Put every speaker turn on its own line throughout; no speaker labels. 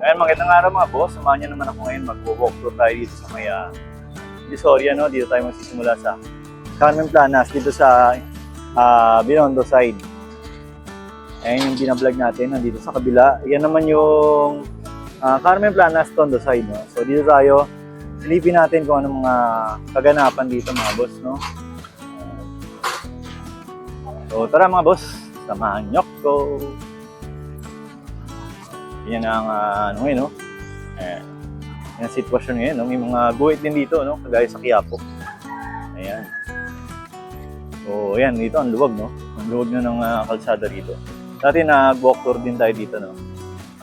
Ayan, magandang araw mga boss. Samahan niyo naman ako ngayon. Mag-walk tour tayo dito sa may uh, Divisoria, no? Dito tayo magsisimula sa Carmen Planas, dito sa uh, Binondo side. Ayan yung binablog natin, nandito sa kabila. Yan naman yung ah, Carmen Planas, Tondo side, no? So dito tayo, silipin natin kung anong mga kaganapan dito mga boss, no? So tara mga boss, samahan niyo ko. Yan ang ah, ano ngayon, no? Ayan. Yan ang sitwasyon ngayon, no? May mga guhit din dito, no? Kagaya sa Quiapo. Ayan. So, ayan, dito ang luwag, no? Ang luwag na ng ah, kalsada dito. Dati nag-walk tour din tayo dito, no?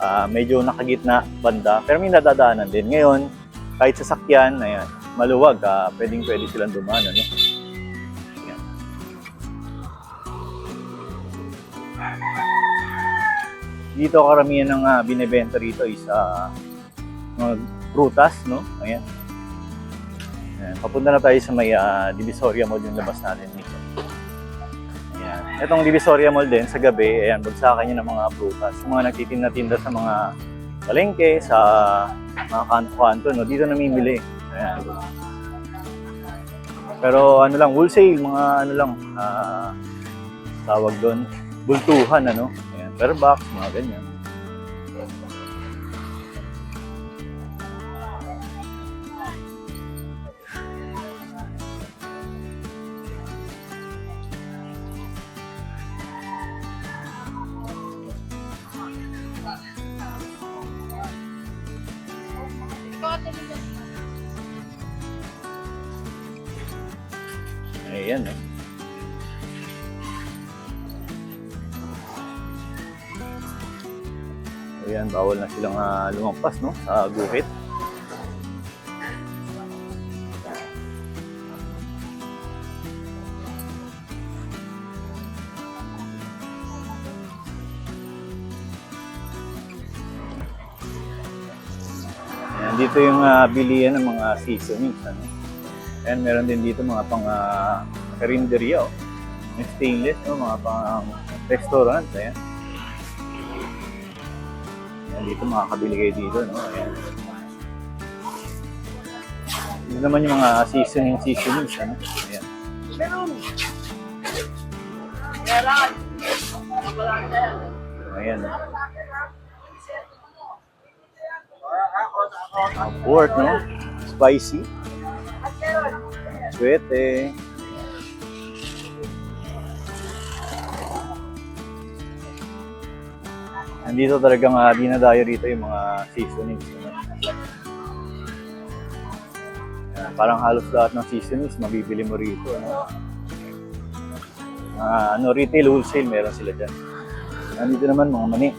Ah, medyo nakagitna banda, pero may nadadaanan din. Ngayon, kahit sasakyan, ayan, maluwag, ah, pwedeng pwede silang dumaan, ano? Dito karamihan ng ah, binebenta rito is ah, mga prutas, no? Ayan. Ayan. Papunta na tayo sa may ah, Divisoria Mall yung labas natin dito. Ayan. Itong Divisoria Mall din sa gabi, ayan, bagsakan niya ng mga prutas. Yung mga nagtitinda-tinda sa mga palengke, sa mga kanto-kanto, no? Dito namimili. Ayan. Pero ano lang, wholesale, mga ano lang, ah, tawag doon, bultuhan, ano? Ayan, per box, mga ganyan. Ayan, no? Ayan, bawal na silang ah, lumampas, no? Sa guhit. Ayan, dito yung ah, bilihan ng mga seasonings, ano? And meron din dito mga pang uh, karinderya, oh. Stainless, no? mga pang restaurant. Ayan. Ayan, dito makakabili kayo dito. No? Ayan. Ito naman yung mga seasoning seasonings. Ano? Ayan. Ayan. oh. Mga pork, no? Spicy. Swete. Nandito talagang uh, dinadayo rito yung mga seasonings. Ano? Yan, parang halos lahat ng seasonings mabibili mo rito. Ano? Ah, ano, retail, wholesale, meron sila dyan. Nandito naman mga mani.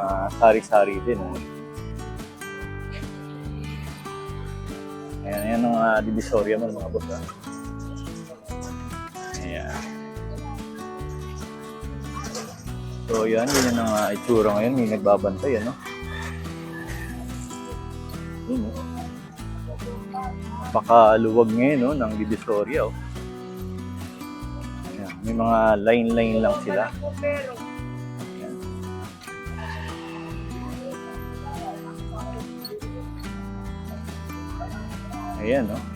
Ah, sari-sari din. Ano? Ayan, ayan ang uh, divisoria mo mga boss. ah. Ayan. So yan, ganyan ang uh, itsura ngayon. May nagbabantay, ano? Yun, oh. Pakaluwag ngayon, no, ng divisoria, oh. Ayan, may mga line-line lang sila. Ayan. Ayan, no?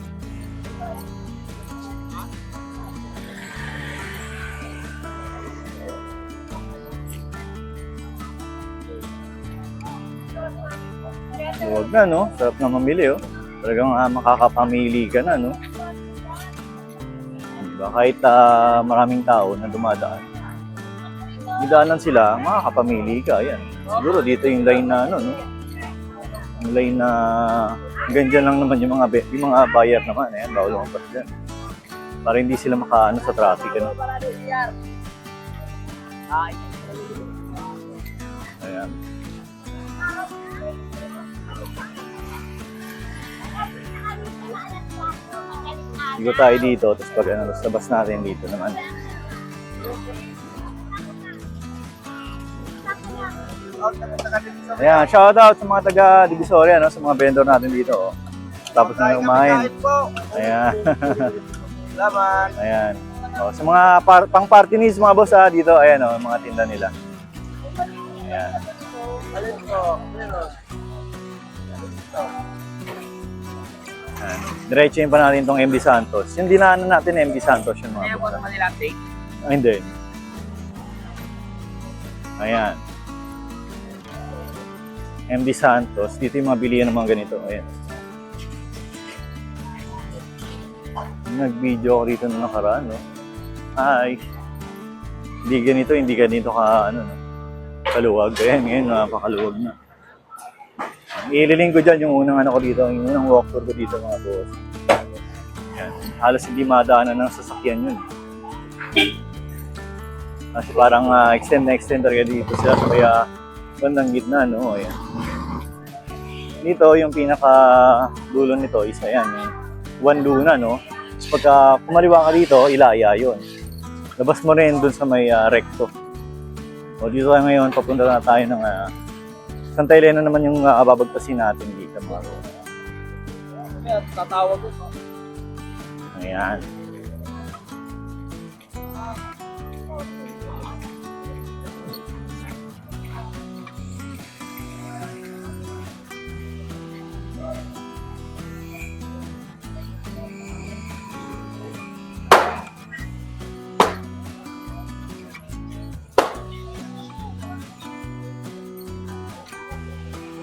Huwag na, no? Sarap na mamili, oh. Talagang ah, makakapamili ka na, no? Diba? Kahit ah, maraming tao na dumadaan. Didaanan sila, makakapamili ka, yan. Siguro dito yung line na, ano, no? Yung line na ganyan lang naman yung mga be- yung mga buyer naman, ayan, bawal lumabas dyan. Para hindi sila makaano sa traffic, ano? Ayan. Igo tayo dito, tapos pag ano, tapos labas natin dito naman. Ayan, shout out sa mga taga Divisoria, no, sa mga vendor natin dito. Oh. Tapos na kumain. Ayan.
Salamat.
Ayan. Oh, sa mga par- pang party needs mga boss ha, dito, ayan oh, mga tinda nila. Ayan.
Alin po?
Ayan. Diretso pa natin itong MD Santos. Yung dinaanan natin MD Santos yung mga
Kaya po naman nila update.
Ah, hindi. Ayan. MD Santos. Dito yung mga bilihan ng mga ganito. Ayan. Nag-video ako dito nung nakaraan, no? Ay. Hindi ganito, hindi ganito ka, ano, no? Kaluwag. Ayan, ngayon, napakaluwag na. Ililing ko dyan yung unang ano ko dito, yung unang walkthrough ko dito, mga boss. Ayan. Halos hindi madaanan ng sasakyan yun. Kasi parang ah, extend na extend talaga dito sila kaya bandang gitna, no? Ayan. Dito, yung pinaka dulo nito is ayan, yung one luna, no? Tapos pagka kumaliwa ka dito, ilaya yun. Labas mo rin dun sa may ah, recto. O dito tayo ngayon, papunta na tayo ng uh, Santa Elena naman yung uh, babagpasin natin dito, mga.
Kaya tatawag ko.
Ayan.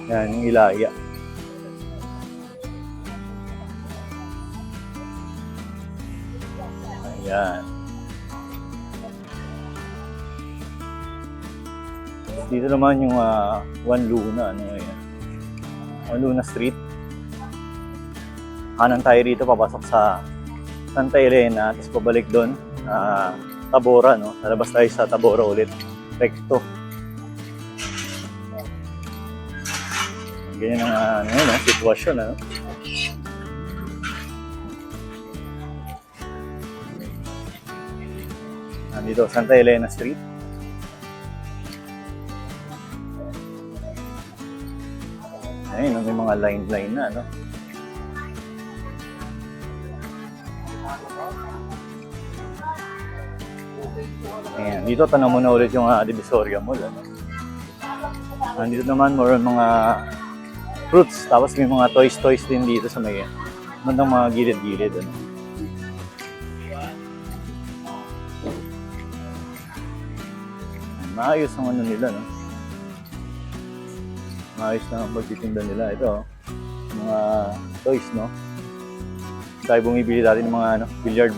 Yan, yung ilaya. Ayan. Dito naman yung ah, One Luna, ano yan? One Luna Street. Kanan tayo rito, papasok sa Santa Elena, tapos pabalik doon, ah, Tabora, no? Lalabas tayo sa Tabora ulit. Recto. Ganyan ang ah, ano, ah, sitwasyon, ano? Nandito, Santa Elena Street. Ayun, may mga line-line na, no? Ayan, dito tanong mo na ulit yung uh, Divisoria Mall, ano? Nandito naman more mga fruits, tapos may mga toys-toys din dito sa may bandang mga gilid-gilid, ano? Maayos ang ano nila, no? Maayos na ang pagtitinda nila. Ito, mga toys, no? Tayo bumibili dati ng mga ano, billiard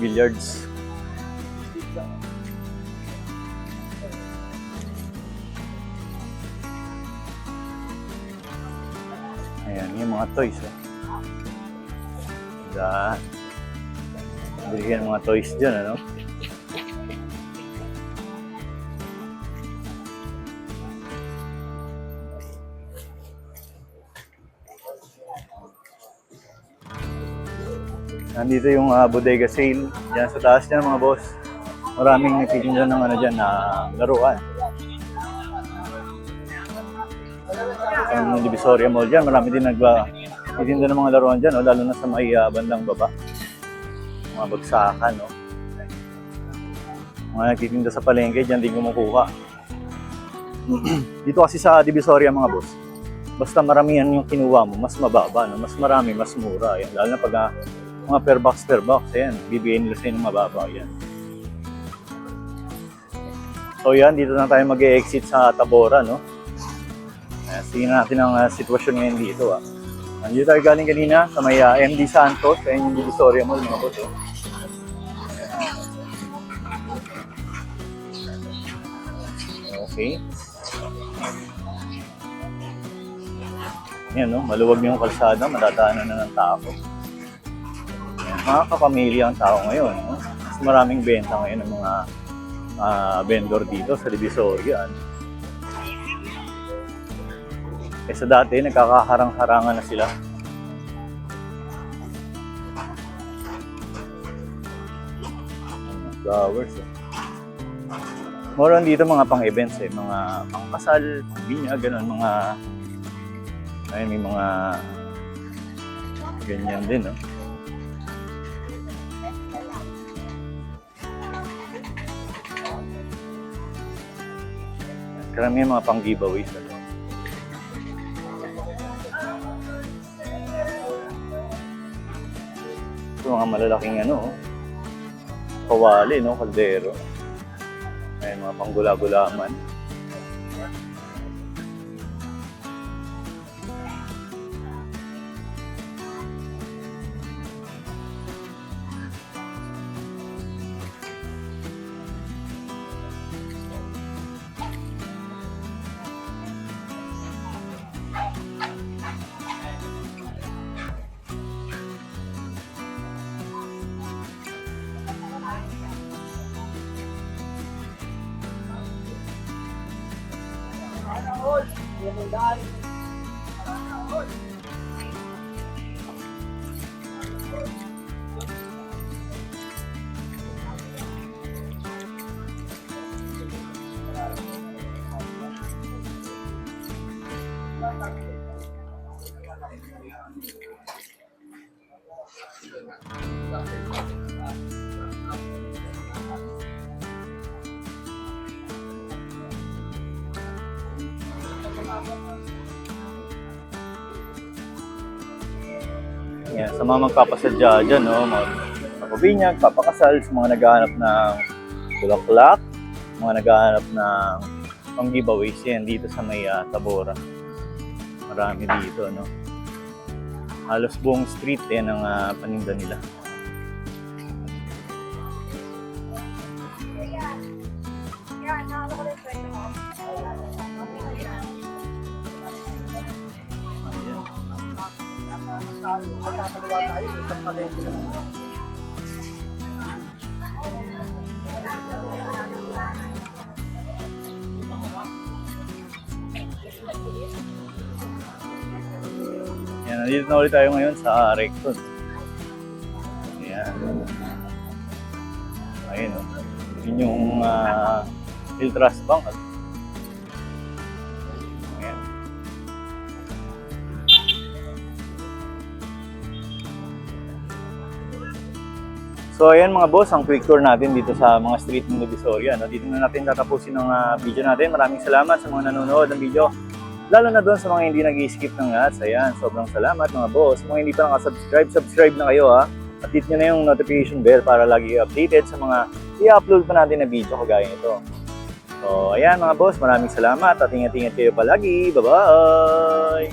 mga toys, oh. Daan. Bili ng mga toys dyan, ano? Nandito yung ah, bodega sale. Diyan sa taas niya mga boss. Maraming nagtitinda ng ano dyan na laruan. Ang Divisoria Mall dyan, marami din nagba nagtitinda ng mga laruan dyan, oh, lalo na sa may ah, bandang baba. Mga bagsakan, no? Mga nagtitinda sa palengke, dyan din kumukuha. Dito kasi sa Divisoria mga boss, basta maramihan yung kinuha mo, mas mababa, no? mas marami, mas mura. Yan. Lalo na pag ah, mga per box per box, ayan, bibigyan nila sa ng mababa, yan. So yan, dito na tayo mag-exit sa Tabora, no? Tingnan natin ang ah, sitwasyon ngayon dito, ah. Nandito tayo galing kanina sa may ah, MD Santos, ayan yung Divisoria Mall, mga boss, oh. Okay. Yan, no? Maluwag yung kalsada, madadaanan na ng tao. Yan, mga kapamilya ang tao ngayon. No? Mas maraming benta ngayon ng mga ah, vendor dito sa Divisoria. ano? Kesa dati, nagkakaharang-harangan na sila. Flowers. Eh. Dito mga pang-events eh, mga pang-kasal, pang-binya, ganun, mga ayun, may mga ganyan din, no? Karamihan mga pang-giveaways, mga malalaking ano, kawali, no? Kaldero. May mga panggula-gulaman. God. Yan, sa mga magpapasadya dyan, no? Mga papabinyag, papakasal, sa mga naghahanap ng bulaklak, mga naghahanap ng pang giveaways yan dito sa may ah, Tabora. Marami dito, no? Halos buong street yan ang ah, paninda nila. Yan, nandito na ulit tayo ngayon sa Recton. Ayan. Ayun o. Yun yung uh, Hiltras Bank. Ayan. So ayan mga boss, ang quick tour natin dito sa mga street ng Divisoria. No? Dito na natin tatapusin ang ah, video natin. Maraming salamat sa mga nanonood ng video. Lalo na doon sa mga hindi nag-skip ng ads. Ayan, sobrang salamat mga boss. Mga hindi pa nakasubscribe, subscribe na kayo ha. At hit nyo na yung notification bell para lagi updated sa mga i-upload pa natin na video kagaya nito. So ayan mga boss, maraming salamat at ingat-ingat kayo palagi. Bye-bye!